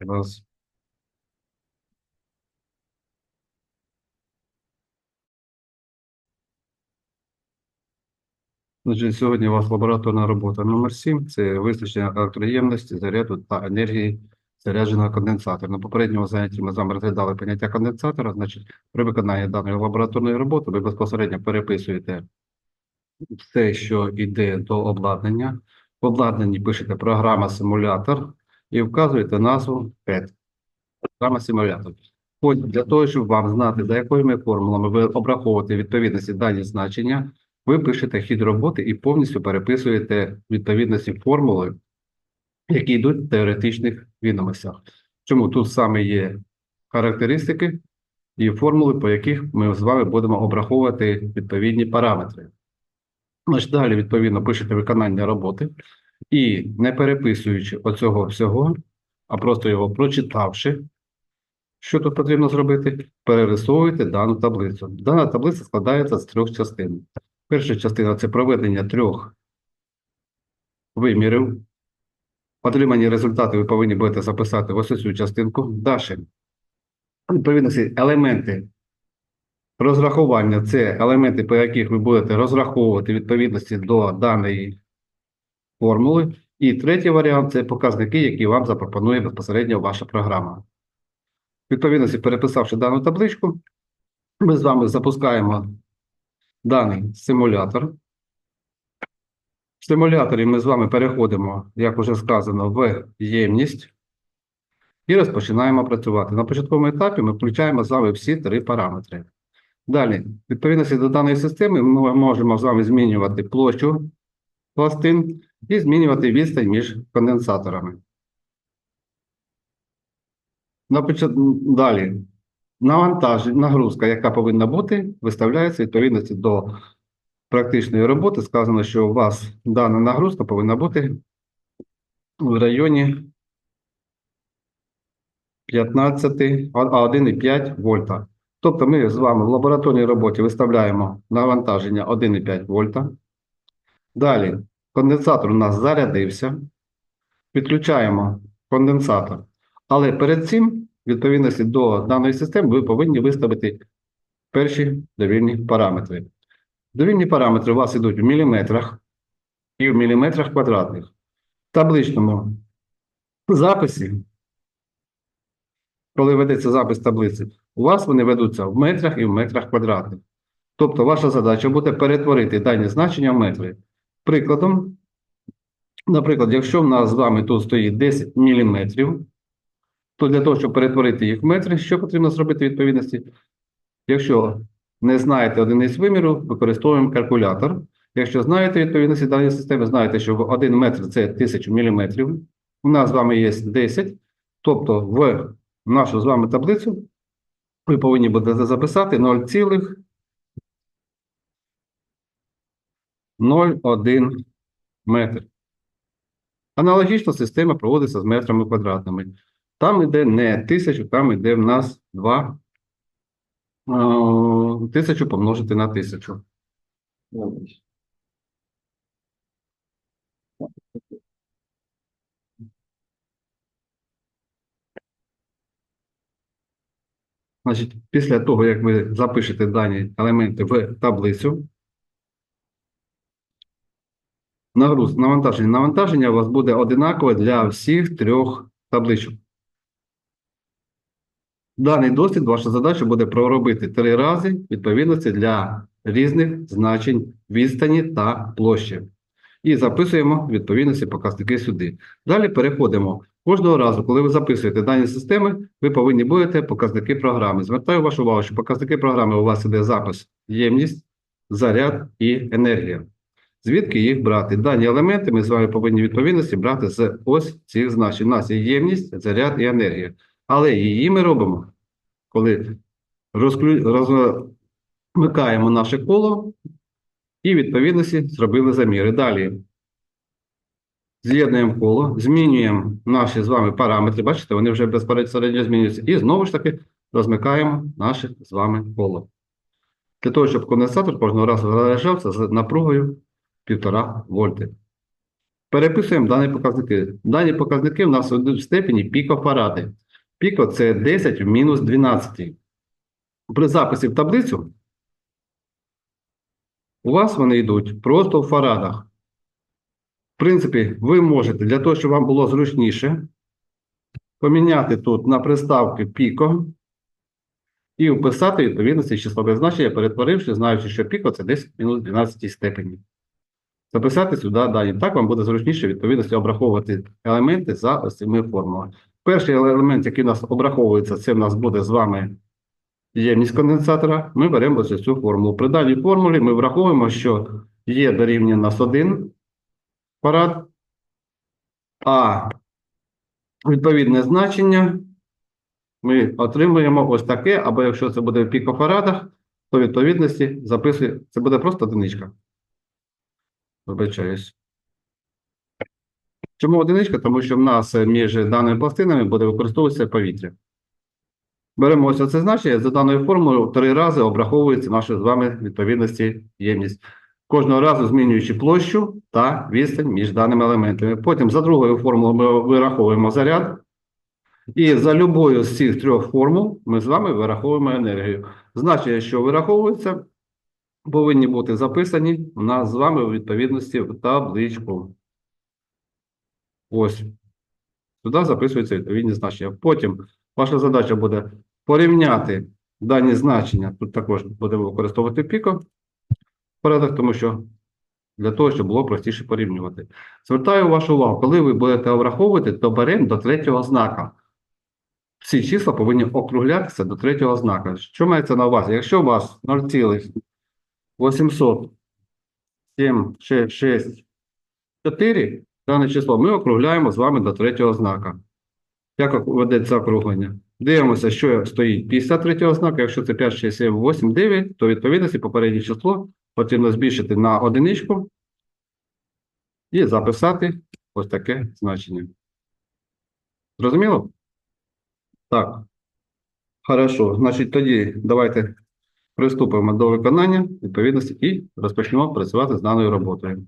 Раз. Значить, сьогодні у вас лабораторна робота номер 7 це визначення електроємності, заряду та енергії зарядженого конденсатора. На попередньому занятті ми з вами розглядали поняття конденсатора. Значить, при виконанні даної лабораторної роботи ви безпосередньо переписуєте все, що йде до обладнання. В обладнанні пишете програма симулятор і вказуєте назву PET. Програма симулятор. От для того, щоб вам знати, за якими формулами ви обраховуєте відповідності дані значення, ви пишете хід роботи і повністю переписуєте відповідності формули, які йдуть в теоретичних відомостях. Чому тут саме є характеристики і формули, по яких ми з вами будемо обраховувати відповідні параметри. Значить, далі, відповідно, пишете виконання роботи і не переписуючи оцього всього, а просто його прочитавши, що тут потрібно зробити, перерисовуєте дану таблицю. Дана таблиця складається з трьох частин. Перша частина це проведення трьох вимірів. Отримані результати ви повинні будете записати в ось цю частинку. Далі. Відповідності елементи розрахування це елементи, по яких ви будете розраховувати відповідності до даної формули. І третій варіант це показники, які вам запропонує безпосередньо ваша програма. Відповідності, переписавши дану табличку, ми з вами запускаємо даний симулятор. В симуляторі ми з вами переходимо, як вже сказано, в ємність і розпочинаємо працювати. На початковому етапі ми включаємо з вами всі три параметри. Далі, відповідності до даної системи, ми можемо з вами змінювати площу пластин і змінювати відстань між конденсаторами. Далі. Навантаження, нагрузка, яка повинна бути, виставляється відповідності до практичної роботи. Сказано, що у вас дана нагрузка повинна бути в районі 15, 1,5 вольта. Тобто ми з вами в лабораторній роботі виставляємо навантаження 1,5 вольта. Далі конденсатор у нас зарядився. Підключаємо конденсатор. Але перед цим, відповідності до даної системи, ви повинні виставити перші довільні параметри. Довільні параметри у вас йдуть в міліметрах і в міліметрах квадратних. В табличному записі, коли ведеться запис таблиці, у вас вони ведуться в метрах і в метрах квадратних. Тобто ваша задача буде перетворити дані значення в метри. Прикладом, наприклад, якщо в нас з вами тут стоїть 10 мм, то для того, щоб перетворити їх в метри, що потрібно зробити в відповідності? Якщо не знаєте одиниць виміру, використовуємо калькулятор. Якщо знаєте відповідності даної системи, знаєте, що 1 метр це 1000 мм. У нас з вами є 10. Тобто в нашу з вами таблицю ви повинні будете записати 0,01 метр. Аналогічна система проводиться з метрами квадратними. Там йде не 1000, там йде в нас 2 1000 помножити на 1000. Значить, після того, як ви запишете дані елементи в таблицю, нагруз, навантаження. Навантаження у вас буде одинакове для всіх трьох табличок. Даний дослід, ваша задача буде проробити три рази відповідності для різних значень відстані та площі. І записуємо відповідності показники сюди. Далі переходимо. Кожного разу, коли ви записуєте дані системи, ви повинні будете показники програми. Звертаю вашу увагу, що показники програми у вас іде запис, ємність, заряд і енергія. Звідки їх брати? Дані елементи ми з вами повинні відповідності брати з ось цих значень. У нас є ємність, заряд і енергія. Але її ми робимо, коли розклю... розмикаємо наше коло і відповідності зробили заміри. Далі з'єднуємо коло, змінюємо наші з вами параметри. Бачите, вони вже безпосередньо змінюються. І знову ж таки розмикаємо наше з вами коло. Для того, щоб конденсатор кожного разу заряджався з напругою 1,5 вольти. Переписуємо дані показники. Дані показники у нас йдуть в степені пікофаради. Піко це 10 в мінус 12. При записі в таблицю у вас вони йдуть просто в фарадах. Принципі, ви можете для того, щоб вам було зручніше, поміняти тут на приставки піко і вписати відповідності числове значення, перетворивши, знаючи, що піко це 10 в мінус 12 степені. Записати сюди дані. Так вам буде зручніше відповідності обраховувати елементи за ось цими формулами. Перший елемент, який у нас обраховується, це в нас буде з вами ємність конденсатора. Ми беремо ось цю формулу. При даній формулі ми враховуємо, що є дорівнює нас 1 парад, а відповідне значення ми отримуємо ось таке, або якщо це буде в пікофарадах, то відповідності записує, це буде просто одиничка. Вибачаюсь. Чому одиничка? Тому що в нас між даними пластинами буде використовуватися повітря. Беремо ось це значення, за даною формулою три рази обраховується наша з вами відповідності ємність. Кожного разу змінюючи площу та відстань між даними елементами. Потім за другою формулою ми вираховуємо заряд. І за любою з цих трьох формул ми з вами вираховуємо енергію. Значення, що вираховується, повинні бути записані у нас з вами у відповідності в табличку. Ось. Сюди записуються відповідні значення. Потім ваша задача буде порівняти дані значення. Тут також будемо використовувати піко порядок, тому що для того, щоб було простіше порівнювати. Звертаю вашу увагу, коли ви будете обраховувати, то беремо до третього знака. Всі числа повинні округлятися до третього знака. Що мається на увазі? Якщо у вас 0,864, дане число ми округляємо з вами до третього знака. Як ведеться округлення? Дивимося, що стоїть після третього знака. Якщо це 5, 6, 7, 8, 9, то відповідності попереднє число потрібно збільшити на одиничку і записати ось таке значення. Зрозуміло? Так. Хорошо. Значить, тоді давайте приступимо до виконання відповідності і розпочнемо працювати з даною роботою.